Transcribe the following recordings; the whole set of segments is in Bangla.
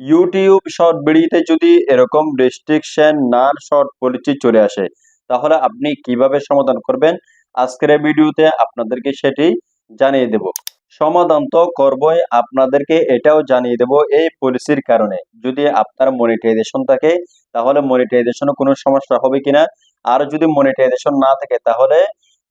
ইউটিউব শর্ট ভিডিওতে যদি এরকম রেস্ট্রিকশন নান শর্ট পলিসি চলে আসে, তাহলে আপনি কীভাবে সমাধান করবেন? আজকের ভিডিওতে আপনাদেরকে সেটি জানিয়ে দেব। সমাধান তো করবই, আপনাদেরকে এটাও জানিয়ে দেব এই পলিসির কারণে। যদি আপনার মনিটাইজেশন থাকে, তাহলে মনিটাইজেশনে কোনো সমস্যা হবে কিনা? আর যদি মনিটাইজেশন না থাকে, তাহলে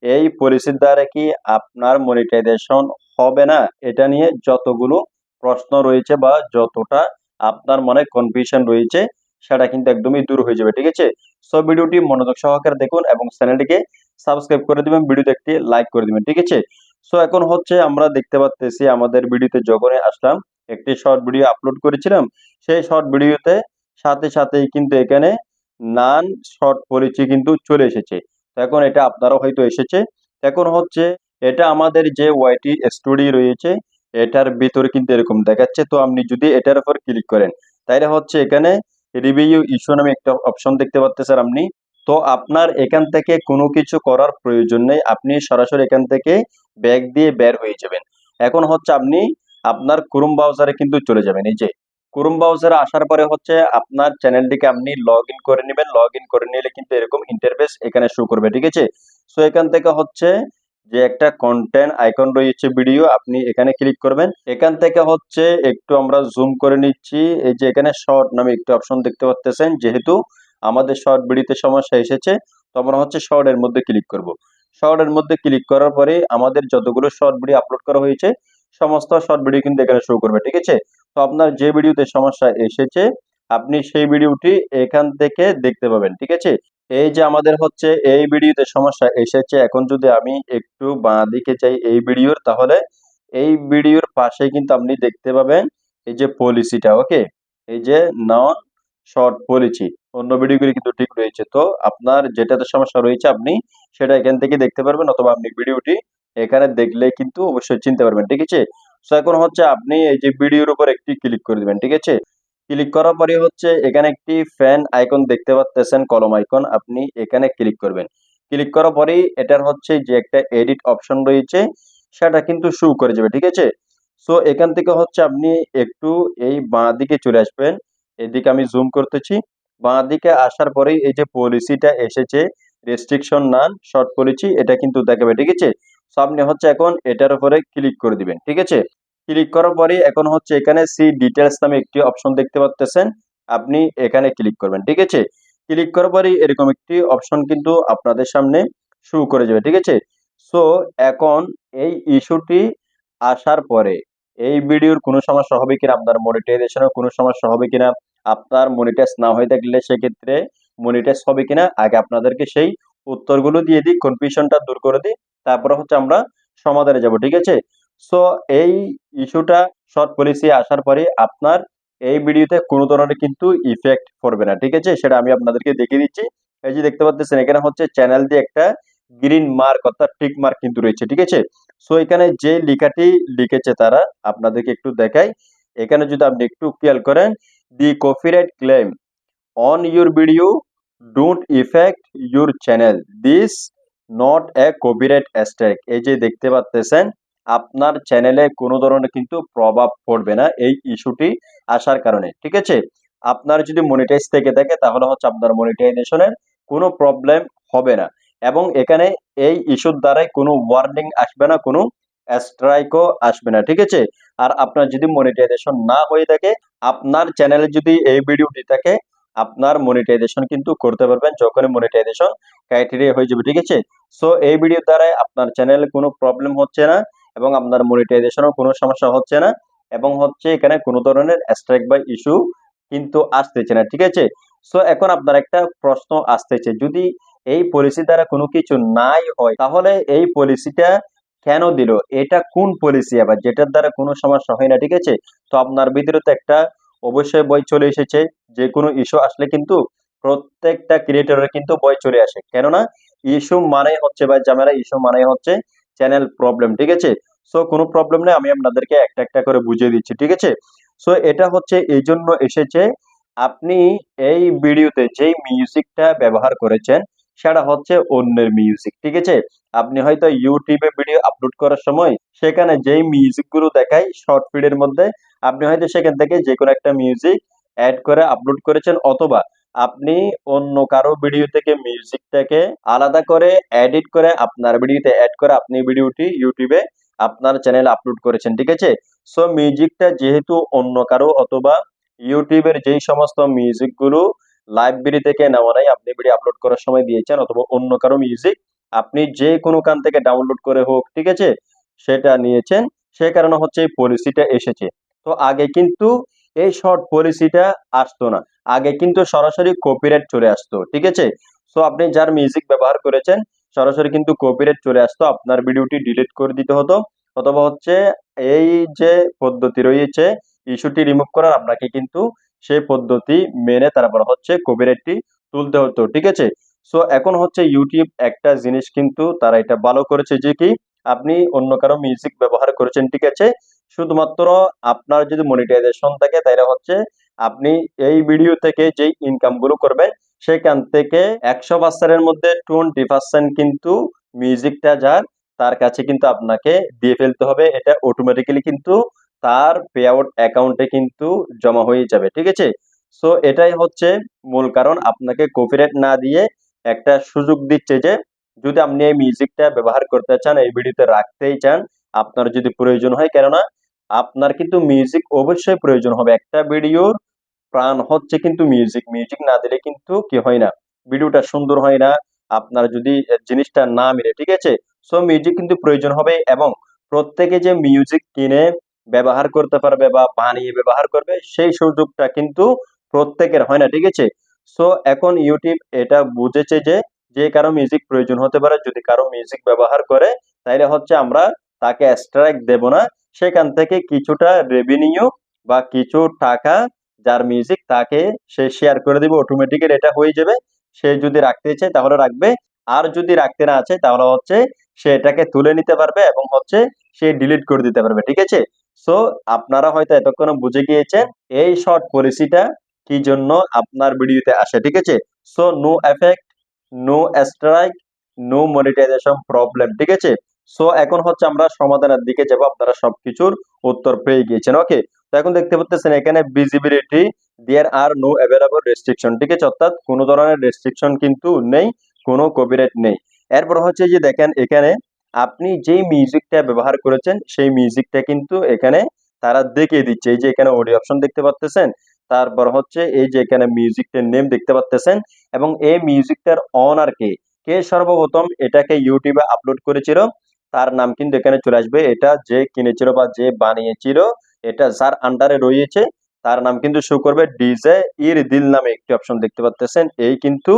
এই পলিসির দ্বারা কি আপনার মনিটাইজেশন হবে না? এটা নিয়ে যতগুলো প্রশ্ন রয়েছে বা যতটা আপনার মনে কনফিউশন রয়েছে, সেটা কিন্তু একদমই দূর হয়ে যাবে, ঠিক আছে? সব ভিডিওটি মনোযোগ সহকারে দেখুন এবং চ্যানেলটিকে সাবস্ক্রাইব করে দিবেন, ভিডিওতে একটি লাইক করে দিবেন, ঠিক আছে? সো এখন হচ্ছে আমরা দেখতে পাচ্তেছি আমাদের ভিডিওতে যখনই আসলাম, একটি শর্ট ভিডিও আপলোড করেছিলাম, সেই শর্ট ভিডিওতে সাথে সাথেই কিন্তু এখানে নান শর্ট পলিসি কিন্তু চলে এসেছে। এখন এটা আপনারও হয়তো এসেছে। এখন হচ্ছে এটা আমাদের যে ওয়াইটি স্টুডিও রয়েছে এটার ভিতরে কিন্তু এরকম দেখাচ্ছে। তো আপনি যদি এটার উপর ক্লিক করেন, তাইলে হচ্ছে এখানে রিভিউ ইস্যু নামে একটা অপশন দেখতে পাচ্ছেন আপনি। তো আপনার এখান থেকে কোনো কিছু করার প্রয়োজন নেই। আপনি সরাসরি এখান থেকে ব্যাগ দিয়ে বের হয়ে যাবেন। এখন হচ্ছে আপনি আপনার ক্রোম ব্রাউজারে কিন্তু চলে যাবেন। এই যে ক্রোম ব্রাউজারে আসার পরে হচ্ছে আপনার চ্যানেলটিকে আপনি লগ করে নেবেন। লগ করে নিলে কিন্তু এরকম ইন্টারফেস এখানে শো করবে। ঠিক আছে? সো এখান থেকে হচ্ছে যে একটা কন্টেন্ট আইকন রয়েছে ভিডিও আপনি এখানে ক্লিক করবেন। এখান থেকে হচ্ছে একটু আমরা জুম করে নিচ্ছি। এই যে এখানে শর্ট নামে একটি অপশন দেখতে পাচ্ছেন যেহেতু আমাদের শর্ট ভিডিওতে সমস্যা এসেছে, তো আমরা হচ্ছে শর্ট এর মধ্যে ক্লিক করব। শর্ট এর মধ্যে ক্লিক করার পরে আমাদের যতগুলো শর্ট ভিডিও আপলোড করা হয়েছে, সমস্ত শর্ট ভিডিও কিন্তু এখানে শো করবে, ঠিক আছে? তো আপনার যে ভিডিওতে সমস্যা এসেছে, আপনি সেই ভিডিওটি এখান থেকে দেখতে পাবেন, ঠিক আছে? এই যে আমাদের হচ্ছে এই ভিডিওতে সমস্যা এসেছে, এখন যদি আমি একটু বাঁ দিকে চাই এই ভিডিওর, তাহলে এই ভিডিওর পাশে কিন্তু আপনি দেখতে পাবেন এই যে পলিসিটা ওকে এই যে নন শর্ট পলিসি অন্য ভিডিওগুলি কিন্তু ঠিক রয়েছে। তো আপনার যেটাতে সমস্যা রয়েছে আপনি সেটা এখান থেকে দেখতে পারবেন, অথবা আপনি ভিডিওটি এখানে দেখলে কিন্তু অবশ্যই চিনতে পারবেন, ঠিক আছে? সো এখন হচ্ছে আপনি এই যে ভিডিওর উপর একটি ক্লিক করে দিবেন, ঠিক আছে? ক্লিক করার পরে হচ্ছে এখানে একটি ফ্যান আইকন দেখতে পাচ্ছেন কলম আইকন আপনি এখানে ক্লিক করবেন। ক্লিক করার পরেই এটার হচ্ছে যে একটা এডিট অপশন রয়েছে, সেটা কিন্তু শু করে যাবে, ঠিক আছে? সো এখান থেকে হচ্ছে আপনি একটু এই বাঁ দিকে চলে আসবেন। এদিকে আমি জুম করতেছি। বাঁ দিকে আসার পরেই এই যে পলিসিটা এসেছে রেস্ট্রিকশন নান শর্ট পলিসি এটা কিন্তু দেখাবে, ঠিক আছে? সো আপনি হচ্ছে এখন এটার উপরে ক্লিক করে দিবেন, ঠিক আছে? ক্লিক করার পরে এখন হচ্ছে এখানে সি ডিটেলস নামে একটি অপশন দেখতে পাচ্ছেন আপনি এখানে ক্লিক করবেন, ঠিক আছে? ক্লিক করার পরে এরকম একটি অপশন কিন্তু আপনাদের সামনে শুরু করে যাবে, ঠিক আছে? সো এখন এই ইস্যুটি আসার পরে, এই ভিডিওর কোনো সমস্যা হবে কিনা, আপনার মনিটাইজেশনের কোনো সমস্যা হবে কিনা, আপনার মনিটাইজ না হয়ে থাকলে সেক্ষেত্রে মনিটাইজ হবে কিনা, আগে আপনাদেরকে সেই উত্তরগুলো দিয়ে দিই কনফিউশনটা দূর করে দিই, তারপরে হচ্ছে আমরা সমাধানে যাব, ঠিক আছে? সো এই ইস্যুটা শর্ট পলিসি আসার পরে আপনার এই ভিডিওতে কোনো ধরনের কিন্তু ইফেক্ট পড়বে না, ঠিক আছে? সেটা আমি আপনাদেরকে দেখিয়ে দিচ্ছি। এই যে দেখতে পাচ্ছেন এখানে হচ্ছে চ্যানেল দিয়ে একটা গ্রিন মার্ক অর্থাৎ টিক মার্ক কিন্তু রয়েছে, ঠিক আছে? সো এখানে যে লেখাটি লিখেছে তারা, আপনাদেরকে একটু দেখাই। এখানে যদি আপনি একটু খেয়াল করেন the copyright claim on your video don't affect your channel this not a copyright strike এই যে দেখতে পাচ্ছেন আপনার চ্যানেলে কোনো ধরনের কিন্তু প্রভাব পড়বে না এই ইস্যুটি আসার কারণে, ঠিক আছে? আপনার যদি মনিটাইজ থেকে থাকে তাহলে হচ্ছে আপনার মনিটাইজেশনের কোনো প্রবলেম হবে না এবং এখানে এই ইস্যুর দ্বারাই কোনো ওয়ার্নিং আসবে না, কোনো স্ট্রাইকও আসবে না, ঠিক আছে? আর আপনার যদি মনিটাইজেশন না হয়ে থাকে, আপনার চ্যানেলে যদি এই ভিডিওটি থাকে, আপনার মনিটাইজেশন কিন্তু করতে পারবেন যখনই মনিটাইজেশন ক্রাইটেরিয়া হয়ে যাবে, ঠিক আছে? সো এই ভিডিওর দ্বারাই আপনার চ্যানেলে কোনো প্রবলেম হচ্ছে না। এবং আপনার মনিটাইজেশনও কোনো সমস্যা হচ্ছে না এবং হচ্ছে এখানে কোনো ধরনের স্ট্রাইক বা ইস্যু কিন্তু আসতেছে না, ঠিক আছে? সো এখন আপনার একটা প্রশ্ন আসতেছে, যদি এই পলিসি দ্বারা কোনো কিছু নাই হয়, তাহলে এই পলিসিটা কেন দিল? এটা কোন পলিসি আবার? যেটার দ্বারা কোনো সমস্যা হয় না, ঠিক আছে? তো আপনার ভিতরে তো একটা অবশ্যই বই চলে এসেছে, যে কোনো ইস্যু আসলে কিন্তু প্রত্যেকটা ক্রিয়েটরের কিন্তু বই চলে আসে। কেননা ইস্যু মানে হচ্ছে বা ঝামেলা ইস্যু মানে হচ্ছে চ্যানেল প্রবলেম ঠিক আছে? সো কোনো প্রবলেম নেই, আমি আপনাদেরকে একটা একটা করে বুঝিয়ে দিচ্ছি, ঠিক আছে? সো এটা হচ্ছে এই জন্য এসেছে, আপনি এই ভিডিওতে যেই মিউজিকটা ব্যবহার করেছেন, সেটা হচ্ছে অন্যের মিউজিক ঠিক আছে? আপনি হয়তো ইউটিউবে ভিডিও আপলোড করার সময়, সেখানে যেই মিউজিকগুলো দেখায় শর্ট ফিডের মধ্যে, আপনি হয়তো সেখান থেকে যে কোনো একটা মিউজিক অ্যাড করে আপলোড করেছেন, অথবা আপনি অন্য কারও ভিডিও থেকে মিউজিকটাকে আলাদা করে এডিট করে আপনার ভিডিওতে অ্যাড করে আপনি ভিডিওটি ইউটিউবে আপনার চ্যানেলে আপলোড করেছেন, ঠিক আছে? সো মিউজিকটা যেহেতু অন্য কারও অথবা ইউটিউবের যেই সমস্ত মিউজিকগুলো লাইব্রেরি থেকে নেওয়া নাই, আপনি ভিডিও আপলোড করার সময় দিয়েছেন অথবা অন্য কারও মিউজিক আপনি যে কোনো কান থেকে ডাউনলোড করে হোক, ঠিক আছে? সেটা নিয়েছেন, সে কারণে হচ্ছে এই পলিসিটা এসেছে। তো আগে কিন্তু এই শর্ট পলিসিটা আসতো না। আগে কিন্তু সরাসরি কপিরাইট চলে আসতো, ঠিক আছে? সো আপনি যার মিউজিক ব্যবহার করেছেন, সরাসরি কিন্তু কপিরাইট চলে আসতো। আপনার ভিডিওটি ডিলিট করে দিতে হতো। অথবা হচ্ছে এই যে পদ্ধতি রয়েছে ইস্যুটি রিমুভ করার, আপনাকে কিন্তু সেই পদ্ধতি মেনে তারপর হচ্ছে কপিরাইটটি তুলতে হতো, ঠিক আছে? সো এখন হচ্ছে ইউটিউব একটা জিনিস কিন্তু তারা এটা ভালো করেছে যে কি, আপনি অন্য কারও মিউজিক ব্যবহার করেছেন, ঠিক আছে? শুধুমাত্র আপনার যদি মনিটাইজেশন থাকে, তাহলে হচ্ছে আপনি এই ভিডিও থেকে যেই ইনকামগুলো করবেন, সেখান থেকে একশো পার্সেন্টের মধ্যে টোয়েন্টি পার্সেন্ট কিন্তু মিউজিকটা যার, তার কাছে কিন্তু আপনাকে দিয়ে ফেলতে হবে। এটা অটোমেটিক্যালি কিন্তু তার পে আউট অ্যাকাউন্টে কিন্তু জমা হয়ে যাবে, ঠিক আছে? সো এটাই হচ্ছে মূল কারণ। আপনাকে কপিরাইট না দিয়ে একটা সুযোগ দিচ্ছে যে, যদি আপনি এই মিউজিকটা ব্যবহার করতে চান, এই ভিডিওতে রাখতেই চান, আপনার যদি প্রয়োজন হয়, কেননা আপনার কিন্তু মিউজিক অবশ্যই প্রয়োজন হবে। একটা ভিডিওর প্রাণ হচ্ছে কিন্তু মিউজিক মিউজিক না দিলে কিন্তু কি হয় না? ভিডিওটা সুন্দর হয় না। আপনার যদি জিনিসটা না মিলে, ঠিক আছে? সো মিউজিক কিন্তু প্রয়োজন হবে এবং প্রত্যেকে যে মিউজিক কিনে, ব্যবহার করতে পারবে বা বানিয়ে ব্যবহার করবে, সেই সুযোগটা কিন্তু প্রত্যেকের হয় না, ঠিক আছে? সো এখন ইউটিউব এটা বুঝেছে যে যে কারও মিউজিক প্রয়োজন হতে পারে। যদি কারও মিউজিক ব্যবহার করে, তাইলে হচ্ছে আমরা তাকে স্ট্রাইক দেব না। সেখান থেকে কিছুটা রেভিনিউ বা কিছু টাকা যার মিউজিক তাকে সে শেয়ার করে দিবে অটোমেটিক্যালি এটা হয়ে যাবে। সে যদি রাখতে চায় তাহলে রাখবে। আর যদি রাখতে না আছে তাহলে হচ্ছে সে এটাকে তুলে নিতে পারবে এবং হচ্ছে সে ডিলিট করে দিতে পারবে, ঠিক আছে? সো আপনারা হয়তো এতক্ষণ বুঝে গিয়েছেন এই শর্ট পলিসিটা কি জন্য আপনার ভিডিওতে আসে, ঠিক আছে? So no effect no strike no monetisation problem ঠিক আছে? সো এখন হচ্ছে আমরা সমাধানের দিকে যাব, আপনারা সবকিছুর উত্তর পেয়ে গিয়েছেন ওকে তো এখন দেখতে পাচ্ছেন এখানে visibility there are no available restriction ঠিক আছে? অর্থাৎ কোনো ধরনের রেস্ট্রিকশন কিন্তু নেই, কোনো কপিরাইট নেই। এরপর হচ্ছে যে দেখেন, এখানে আপনি যেই মিউজিকটা ব্যবহার করেছেন, সেই মিউজিকটা কিন্তু এখানে তারা দেখিয়ে দিচ্ছে। এই যে এখানে অডিও অপশন দেখতে পাচ্ছেন তারপর হচ্ছে এই যে এখানে মিউজিকটার নেম দেখতে পাচ্ছেন এবং এই মিউজিকটার অনার কে কে সর্বপ্রথম এটাকে ইউটিউবে আপলোড করেছিল? তার নাম কিন্তু এখানে চলে আসবে। এটা যে কিনেছিল বা যে বানিয়েছিল, এটা যার আন্ডারে রয়েছে, তার নাম কিন্তু শো করবে ডিজে ইর দিল নামে একটি অপশন দেখতে পাচ্ছেন এই কিন্তু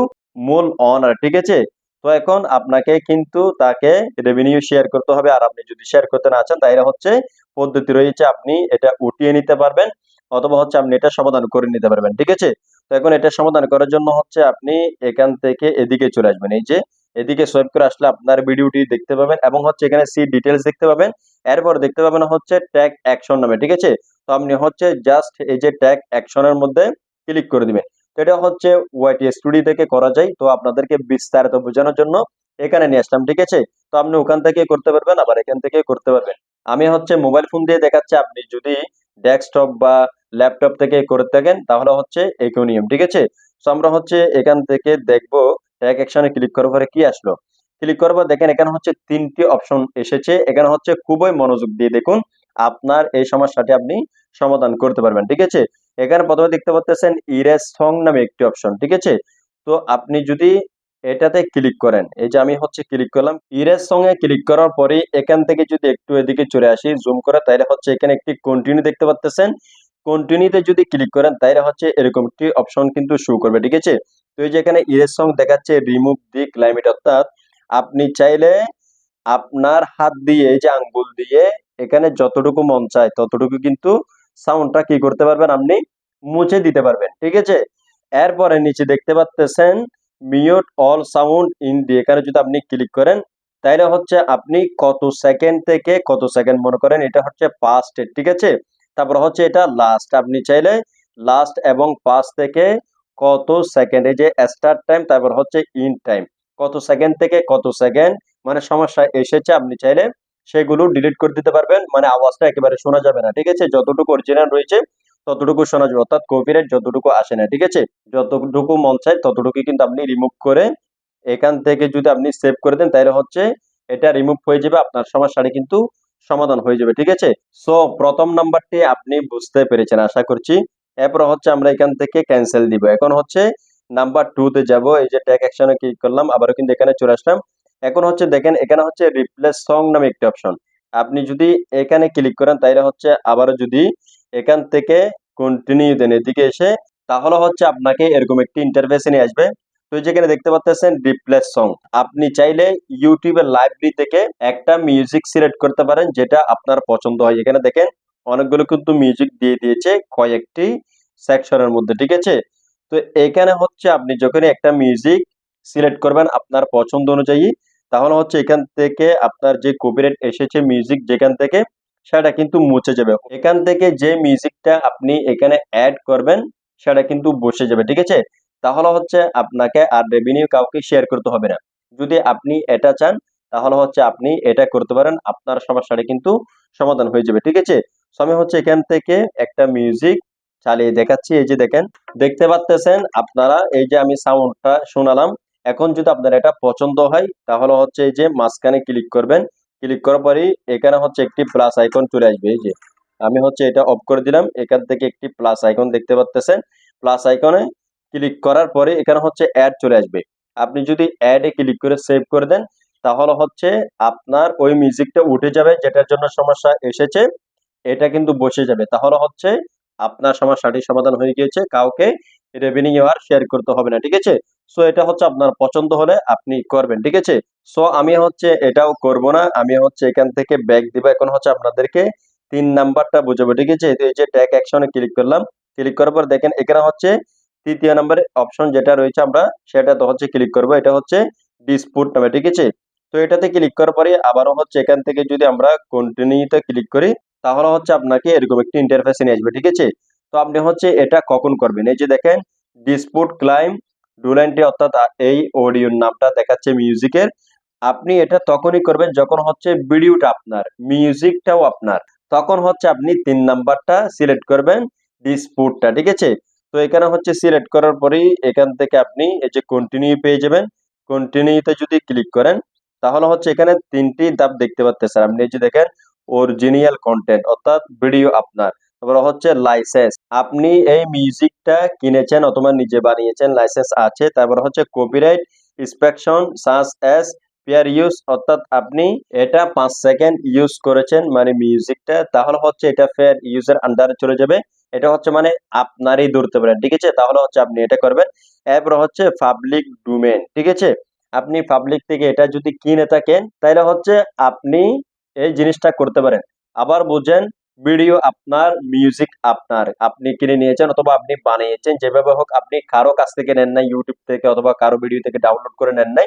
মূল অনার ঠিক আছে? তো এখন আপনাকে কিন্তু তাকে রেভিনিউ শেয়ার করতে হবে। আর আপনি যদি শেয়ার করতে না চান, তাহলে হচ্ছে পদ্ধতি রয়েছে, আপনি এটা উঠিয়ে নিতে পারবেন অথবা হচ্ছে আপনি এটা সমাধান করে নিতে পারবেন, ঠিক আছে? তো এখন এটা সমাধান করার জন্য হচ্ছে আপনি এখান থেকে এদিকে চলে আসবেন। এই যে এদিকে সোয়েপ করে আসলে আপনার ভিডিওটি দেখতে পাবেন এবং হচ্ছে এখানে সি ডিটেলস দেখতে পাবেন। এরপর দেখতে পাবেন হচ্ছে ট্যাগ অ্যাকশন নামে, ঠিক আছে? তো আপনি হচ্ছে জাস্ট এই যে ট্যাগ অ্যাকশনের মধ্যে ক্লিক করে দিবেন। এটা হচ্ছে ওয়াইটি স্টুডিও থেকে করা যায়। তো আপনাদেরকে বিস্তারিত বোঝানোর জন্য এখানে নিয়ে আসলাম, ঠিক আছে? তো আপনি ওখান থেকে করতে পারবেন, আবার এখান থেকে করতে পারবেন। আমি হচ্ছে মোবাইল ফোন দিয়ে দেখাচ্ছি, আপনি যদি ডেস্কটপ বা ল্যাপটপ থেকে করে থাকেন, তাহলে হচ্ছে একই নিয়ম ঠিক আছে? তো আমরা হচ্ছে এখান থেকে দেখব ট্যাগ অ্যাকশনে ক্লিক করার পরে কি আসলো? ক্লিক করার পর দেখেন এখানে হচ্ছে তিনটি অপশন এসেছে। এখানে হচ্ছে খুবই মনোযোগ দিয়ে দেখুন আপনার এই সমস্যাটি আপনি সমাধান করতে পারবেন, ঠিক আছে? এখানে প্রথমে দেখতে পাচ্ছেন ইরেজ সং নামে একটি অপশন ঠিক আছে? তো আপনি যদি এটাতে ক্লিক করেন, এই যে আমি হচ্ছে ক্লিক করলাম ইরেজ সঙ্গে ক্লিক করার পরে এখান থেকে যদি একটু এদিকে চলে আসি জুম করে, তাহলে হচ্ছে এখানে একটি কন্টিনিউ দেখতে পাচ্ছেন কন্টিনিউতে যদি ক্লিক করেন, তাইলে হচ্ছে এরকম একটি অপশন কিন্তু শো করবে, ঠিক আছে? তো এই যে এখানে ইরেজ সং দেখাচ্ছে রিমুভ দি ক্লাইমেট অর্থাৎ আপনি চাইলে আপনার হাত দিয়ে, এই যে আঙ্গুল দিয়ে এখানে যতটুকু মন চায়, ততটুকু কিন্তু সাউন্ডটা কি করতে পারবেন আপনি? মুছে দিতে পারবেন, ঠিক আছে? এরপরে নিচে দেখতে পাচ্ছেন mute all sound in the এখানে যদি আপনি ক্লিক করেন, তাইলে হচ্ছে আপনি কত সেকেন্ড থেকে কত সেকেন্ড মনে করেন, এটা হচ্ছে পাস্ট ঠিক আছে? তারপর হচ্ছে এটা লাস্ট আপনি চাইলে লাস্ট এবং পাস থেকে কত সেকেন্ড এই যে স্টার্ট টাইম তারপর হচ্ছে ইন টাইম কত সেকেন্ড থেকে কত সেকেন্ড মানে সমস্যা এসেছে, আপনি চাইলে সেগুলো ডিলিট করে দিতে পারবেন মানে আওয়াজটা একেবারে শোনা যাবে না, ঠিক আছে? যতটুকু অরিজিনাল রয়েছে, ততটুকু শোনা যাবে, অর্থাৎ কপিরাইট যতটুকু আসে না, ঠিক আছে? যতটুকু মন চায় ততটুকু কিন্তু আপনি রিমুভ করে এখান থেকে যদি আপনি সেভ করে দেন, তাহলে হচ্ছে এটা রিমুভ হয়ে যাবে, আপনার সমস্যাটা কিন্তু সমাধান হয়ে যাবে, ঠিক আছে? সো প্রথম নাম্বারটি আপনি বুঝতে পেরেছেন, আশা করছি। এরপর হচ্ছে আমরা এখান থেকে ক্যান্সেল দিব। এখন হচ্ছে নাম্বার টু তে যাব, এই যে ট্যাগ অ্যাকশনে ক্লিক করলাম, আবারও কিন্তু এখানে চলে আসলাম। এখন হচ্ছে দেখেন, এখানে হচ্ছে রিপ্লেস সং নামে একটি অপশন আপনি যদি এখানে ক্লিক করেন তাহলে হচ্ছে আবারও যদি এখান থেকে কন্টিনিউ দেন, এদিকে এসে, তাহলে হচ্ছে আপনাকে এরকম একটি ইন্টারফেসে নিয়ে আসবে। তো যেখানে দেখতে পাচ্ছেন রিপ্লেস সং আপনি চাইলে ইউটিউবের লাইব্রেরি থেকে একটা মিউজিক সিলেক্ট করতে পারেন, যেটা আপনার পছন্দ হয়। এখানে দেখেন, অনেকগুলো কিন্তু মিউজিক দিয়ে দিয়েছে কয়েকটি সেকশনের মধ্যে, ঠিক আছে? তো এখানে হচ্ছে আপনি যখনই একটা মিউজিক সিলেক্ট করবেন আপনার পছন্দ অনুযায়ী, তাহলে হচ্ছে এখান থেকে আপনার যে কপিরাইট এসেছে মিউজিক যেখান থেকে, সেটা কিন্তু মুছে যাবে। এখান থেকে যে মিউজিকটা আপনি এখানে অ্যাড করবেন, সেটা কিন্তু বসে যাবে, ঠিক আছে? তাহলে হচ্ছে আপনাকে আর রেভিনিউ কাউকে শেয়ার করতে হবে না। যদি আপনি এটা চান, তাহলে হচ্ছে আপনি এটা করতে পারেন, আপনার সমস্যাটা কিন্তু সমাধান হয়ে যাবে, ঠিক আছে? আমি হচ্ছে এখান থেকে একটা মিউজিক চালিয়ে দেখাচ্ছি, এই যে দেখেন, দেখতে পাচ্তেছেন আপনারা, এই যে আমি সাউন্ডটা শোনালাম। এখন যদি আপনার এটা পছন্দ হয়, তাহলে হচ্ছে এই যে মাঝখানে ক্লিক করবেন। ক্লিক করার পরেই এখানে হচ্ছে একটি প্লাস আইকন চলে আসবে, এই যে। আমি হচ্ছে এটা অফ করে দিলাম, এখান থেকে একটি প্লাস আইকন দেখতে পাচ্তেছেন। প্লাস আইকনে ক্লিক করার পরে এখানে হচ্ছে অ্যাড চলে আসবে। আপনি যদি অ্যাডে ক্লিক করে সেভ করে দেন, তাহলে হচ্ছে আপনার ওই মিউজিকটা উঠে যাবে, যেটার জন্য সমস্যা এসেছে, এটা কিন্তু বসে যাবে। তাহলে হচ্ছে আপনার সমস্যাটি সমাধান হয়ে গিয়েছে, কাউকে রেভিনিউ আর শেয়ার করতে হবে না, ঠিক আছে? সো এটা হচ্ছে আপনার পছন্দ হলে আপনি করবেন, ঠিক আছে? সো আমি হচ্ছে এটাও করব না, আমি হচ্ছে এখান থেকে ব্যাক দিব, এখন হচ্ছে আপনাদেরকে তিন নাম্বারটা বুঝাবো, ঠিক আছে? এই যে ট্যাগ অ্যাকশনে ক্লিক করলাম ক্লিক করার পর দেখেন এখানে হচ্ছে তৃতীয় নম্বরের অপশন যেটা রয়েছে আমরা সেটা তো হচ্ছে ক্লিক করব। এটা হচ্ছে ডিসপুট নামে, ঠিক আছে? তো এটাতে ক্লিক করার পরে আবারও হচ্ছে এখান থেকে যদি আমরা কন্টিনিউতে ক্লিক করি, তাহলে হচ্ছে আপনাকে এরকম একটি ইন্টারফেসে নিয়ে আসবে, ঠিক আছে? তো আপনি হচ্ছে এটা কখন করবেন? এই যে দেখেন ডিসপুট ক্লাইম ডুলাইনটি অর্থাৎ এই অডিওর নামটা দেখাচ্ছে মিউজিকের আপনি এটা তখনই করবেন যখন হচ্ছে ভিডিওটা আপনার মিউজিকটাও আপনার। তখন হচ্ছে আপনি তিন নাম্বারটা সিলেক্ট করবেন ডিসপুটটা ঠিক আছে? তো এখানে হচ্ছে সিলেক্ট করার পরেই এখান থেকে আপনি এই যে কন্টিনিউ পেয়ে যাবেন। কন্টিনিউতে যদি ক্লিক করেন, তাহলে হচ্ছে এখানে তিনটি ধাপ দেখতে পাচ্ছেন আপনি এই যে দেখেন অরিজিনাল কন্টেন্ট অর্থাৎ ভিডিও আপনার। তারপর হচ্ছে লাইসেন্স আপনি এই মিউজিকটা কিনেছেন অথবা নিজে বানিয়েছেন লাইসেন্স আছে। তারপর হচ্ছে copyright inspection such as fair use অর্থাৎ আপনি এটা পাঁচ সেকেন্ড ইউজ করেছেন মানে মিউজিকটা তাহলে হচ্ছে এটা ফেয়ার ইউজের আন্ডারে চলে যাবে। এটা হচ্ছে মানে আপনারই ধরতে পারেন, ঠিক আছে? তাহলে হচ্ছে আপনি এটা করবেন। এরপর হচ্ছে পাবলিক ডোমেন ঠিক আছে? আপনি পাবলিক থেকে এটা যদি কিনে থাকেন, তাহলে হচ্ছে আপনি এই জিনিসটা করতে পারেন। আবার বুঝেন ভিডিও আপনার মিউজিক আপনার। আপনি কিনে নিয়েছেন অথবা আপনি বানিয়েছেন, যেভাবে হোক আপনি কারও কাছ থেকে নেন নাই ইউটিউব থেকে অথবা কারও ভিডিও থেকে ডাউনলোড করে নেন নাই,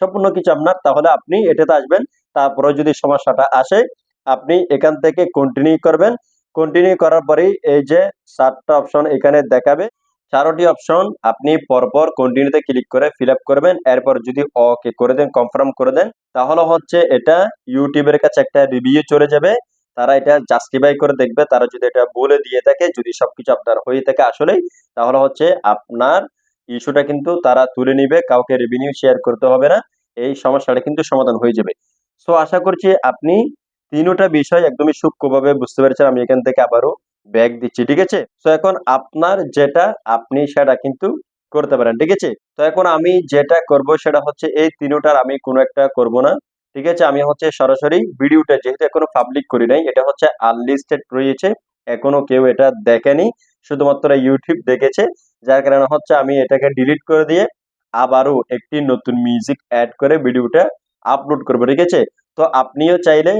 সম্পূর্ণ কিছু আপনার, তাহলে আপনি এটাতে আসবেন। তারপরে যদি সমস্যাটা আসে, আপনি এখান থেকে কন্টিনিউ করবেন। কন্টিনিউ করার পরেই এই যে চারটা অপশন এখানে দেখাবে। চারোটি অপশন আপনি পরপর কন্টিনিউতে ক্লিক করে ফিল করবেন। এরপর যদি ওকে করে দেন কনফার্ম করে দেন, তাহলে হচ্ছে এটা ইউটিউবের কাছে একটা রিভিউ চলে যাবে। তারা এটা জাস্টিফাই করে দেখবে। তারা যদি এটা বলে দিয়ে থাকে, যদি সবকিছু আপনার হয়ে থাকে আসলেই, তাহলে হচ্ছে আপনার ইস্যুটা কিন্তু তারা তুলে নিবে। কাউকে রেভিনিউ শেয়ার করতে হবে না। এই সমস্যাটা কিন্তু সমাধান হয়ে যাবে। সো আশা করছি আপনি তিনোটা বিষয় একদমই সূক্ষ্মভাবে বুঝতে পেরেছেন, আমি এখান থেকে আবারও ব্যাগ দিচ্ছি, ঠিক আছে? তো এখন আপনার যেটা, আপনি সেটা কিন্তু করতে পারেন, ঠিক আছে? তো এখন আমি যেটা করব সেটা হচ্ছে এই তিনোটার আমি কোনো একটা করব না, ঠিক আছে? আমি হচ্ছে সরাসরি ভিডিওটা যেহেতু এখনও পাবলিক করি নাই, এটা হচ্ছে আনলিস্টেড রয়েছে, এখনও কেউ এটা দেখেনি, শুধুমাত্র ইউটিউব দেখেছে, যার কারণে হচ্ছে আমি এটাকে ডিলিট করে দিয়ে আবারও একটি নতুন মিউজিক অ্যাড করে ভিডিওটা আপলোড করব, ঠিক আছে? তো আপনিও চাইলে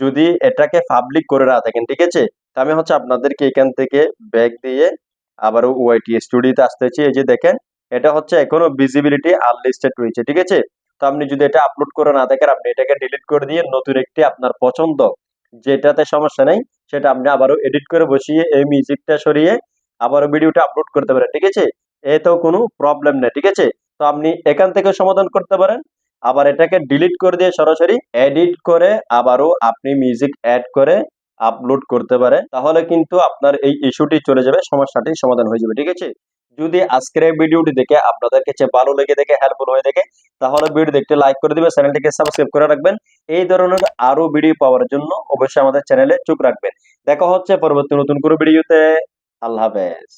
যদি এটাকে পাবলিক করে না থাকেন, ঠিক আছে? আমি হচ্ছে আপনাদেরকে এখান থেকে ব্যাগ দিয়ে আবারও ওয়াইটি স্টুডিওতে আসতেছি এই যে দেখেন, এটা হচ্ছে এখনও ভিজিবিলিটি আনলিস্টেড রয়েছে, ঠিক আছে? তো আপনি যদি এটা আপলোড করে না থাকেন, আপনি এটাকে ডিলিট করে দিয়ে নতুন একটি আপনার পছন্দ, যেটাতে সমস্যা নেই, সেটা আপনি আবারও এডিট করে বসিয়ে এই মিউজিকটা সরিয়ে আবারও ভিডিওটা আপলোড করতে পারেন, ঠিক আছে? এতেও কোনো প্রবলেম নেই, ঠিক আছে? তো আপনি এখান থেকে সমাধান করতে পারেন আবার এটাকে ডিলিট করে দিয়ে সরাসরি এডিট করে আবারও আপনি মিউজিক অ্যাড করে আপলোড করতে পারেন। তাহলে কিন্তু আপনার এই ইস্যুটি চলে যাবে, সমস্যাটি সমাধান হয়ে যাবে, ঠিক আছে? যদি আজকের এই ভিডিওটি দেখে আপনাদের কাছে ভালো লেগে দেখে হেল্পফুল হয়ে দেখে তাহলে ভিডিও দেখতে লাইক করে দিবেন চ্যানেলটিকে সাবস্ক্রাইব করে রাখবেন। এই ধরনের আরও ভিডিও পাওয়ার জন্য অবশ্যই আমাদের চ্যানেলে চোখ রাখবেন। দেখা হচ্ছে পরবর্তী নতুন কোনো ভিডিওতে আল্লাহ হাফেজ।